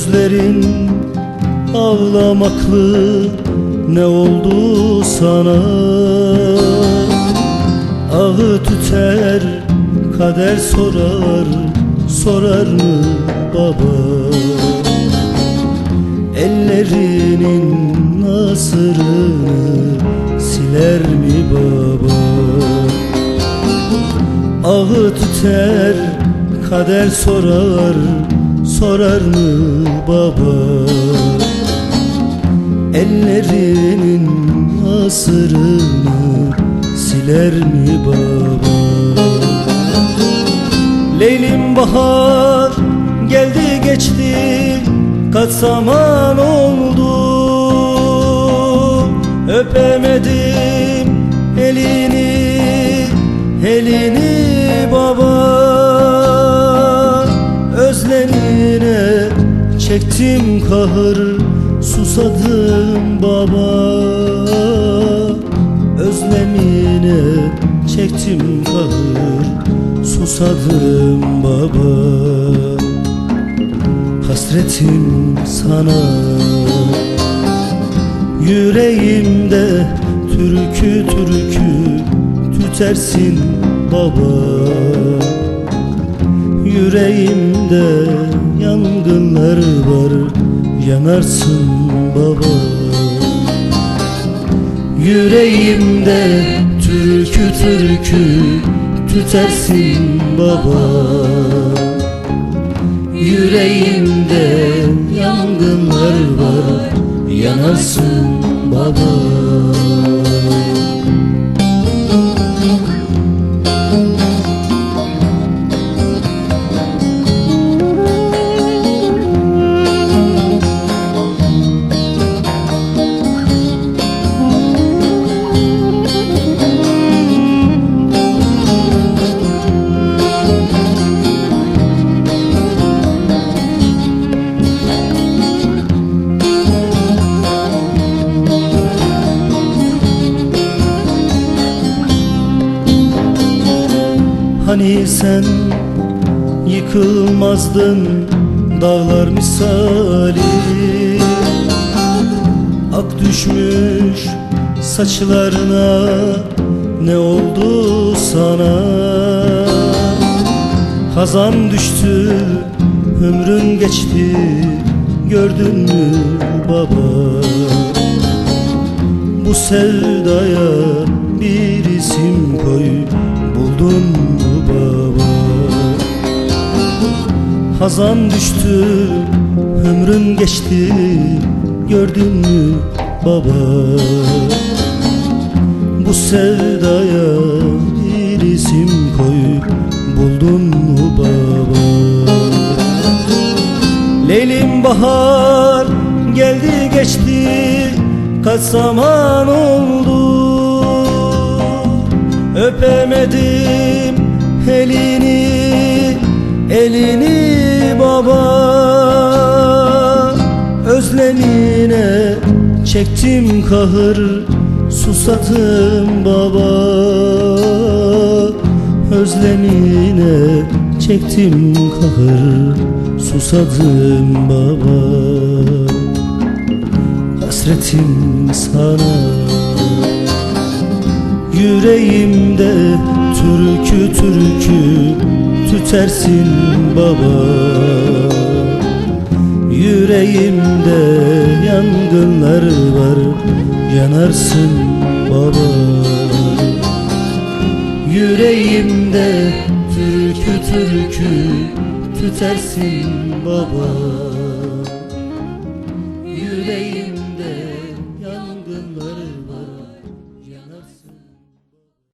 Gözlerin ağlamaklı ne oldu sana? Ağı tüter kader sorar sorar mı baba? Ellerinin nasırını siler mi baba? Ağı tüter kader sorar sorar mı baba? Ellerinin asırını siler mi baba? Leylim bahar geldi geçti kaç zaman oldu? Öpemedim elini elini çektim kahır susadım baba. Özlemine çektim kahır susadım baba. Hasretim sana. Yüreğimde türkü türkü tütersin baba. Yüreğimde yangınlar var yanarsın baba. Yüreğimde türkü türkü tütersin baba. Yüreğimde yangınlar var yanarsın baba Hani sen yıkılmazdın dağlar misali? Ak düşmüş saçlarına ne oldu sana? Hazan düştü ömrün geçti gördün mü baba? Bu sevdaya bir isim koy Buldun Hazan düştü ömrün geçti Gördün mü baba? Bu sevdaya bir isim koy Buldun mu baba? Leylim bahar geldi geçti Kaç zaman oldu? Öpemedim elini Elini çektim kahır Susadım baba. Özlemine çektim kahır Susadım baba. Hasretim sana. Yüreğimde türkü türkü tütersin baba Yüreğimde yangınlar var. Yanarsın baba. Yüreğimde türkü türkü tütersin baba. Yüreğimde